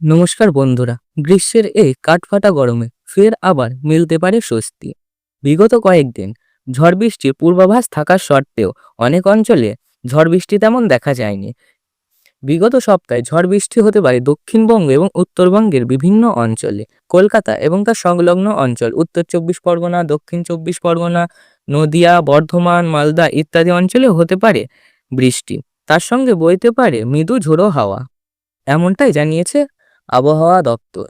নমস্কার বন্ধুরা, গ্রীষ্মের এই কাঠফাটা গরমে ফের আবার মিলতে পারে স্বস্তি। বিগত কয়েকদিন ঝড় বৃষ্টির পূর্বাভাস থাকার সত্ত্বেও অনেক অঞ্চলে ঝড় বৃষ্টি তেমন দেখা যায়নি। বিগত সপ্তাহে ঝড় বৃষ্টি হতে পারে দক্ষিণবঙ্গ এবং উত্তরবঙ্গের বিভিন্ন অঞ্চলে। কলকাতা এবং তার সংলগ্ন অঞ্চল, উত্তর চব্বিশ পরগনা, দক্ষিণ চব্বিশ পরগনা, নদিয়া, বর্ধমান, মালদা ইত্যাদি অঞ্চলে হতে পারে বৃষ্টি। তার সঙ্গে বইতে পারে মৃদু ঝোড়ো হাওয়া। এমনটাই জানিয়েছে আবহাওয়া দপ্তর।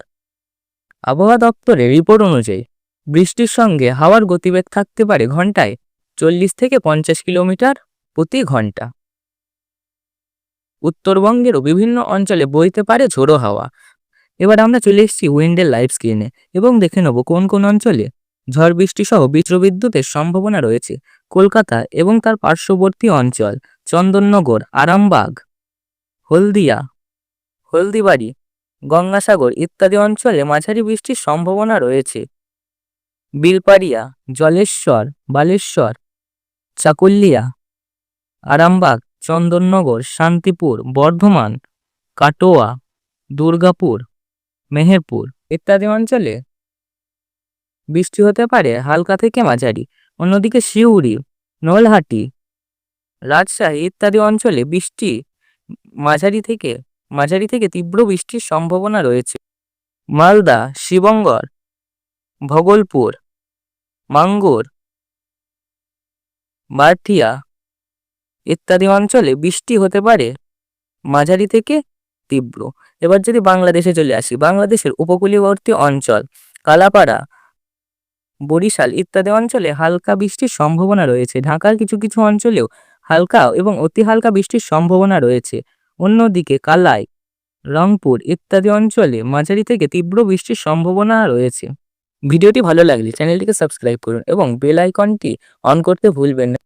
আবহাওয়া দপ্তরের রিপোর্ট অনুযায়ী, বৃষ্টির সঙ্গে হাওয়ার গতিবেগ থাকতে পারে ঘন্টায় চল্লিশ থেকে পঞ্চাশ কিলোমিটার প্রতি ঘণ্টা। উত্তরবঙ্গেরও বিভিন্ন অঞ্চলে বইতে পারে ঝোড়ো হাওয়া। এবার আমরা চলে এসেছি উইন্ডের লাইভ স্ক্রিনে এবং দেখে নেব কোন কোন অঞ্চলে ঝড় বৃষ্টি সহ বিদ্যুতের সম্ভাবনা রয়েছে। কলকাতা এবং তার পার্শ্ববর্তী অঞ্চল, চন্দননগর, আরামবাগ, হলদিয়া, হলদিবাড়ি গঙ্গাসাগর ইত্যাদি অঞ্চলে মাঝারি বৃষ্টির সম্ভাবনা রয়েছে। বিলপাড়িয়া, জলেশ্বর, বালেশ্বর, চাকুলিয়া, আরামবাগ, চন্দননগর, শান্তিপুর, বর্ধমান, কাটোয়া, দুর্গাপুর, মেহেরপুর ইত্যাদি অঞ্চলে বৃষ্টি হতে পারে হালকা থেকে মাঝারি। অন্যদিকে শিউরি নলহাটি, রাজশাহী ইত্যাদি অঞ্চলে বৃষ্টি মাঝারি থেকে মাঝারি থেকে তীব্র বৃষ্টির সম্ভাবনা রয়েছে। মালদা, শিবঙ্গর, ভগলপুর, মাঙ্গুর বারঠিয়া ইত্যাদি অঞ্চলে বৃষ্টি হতে পারে মাঝারি থেকে তীব্র। এবার যদি বাংলাদেশে চলে আসি, বাংলাদেশের উপকূলীয়বর্তী অঞ্চল, কালাপাড়া, বরিশাল ইত্যাদি অঞ্চলে হালকা বৃষ্টির সম্ভাবনা রয়েছে। ঢাকার কিছু কিছু অঞ্চলেও হালকা এবং অতি হালকা বৃষ্টির সম্ভাবনা রয়েছে। অন্যদিকে কালাই, রংপুর ইত্যাদি অঞ্চলে মাঝারি থেকে তীব্র বৃষ্টির সম্ভাবনা রয়েছে। ভিডিওটি ভালো লাগলে চ্যানেলটিকে সাবস্ক্রাইব করুন এবং বেল আইকনটি অন করতে ভুলবেন না।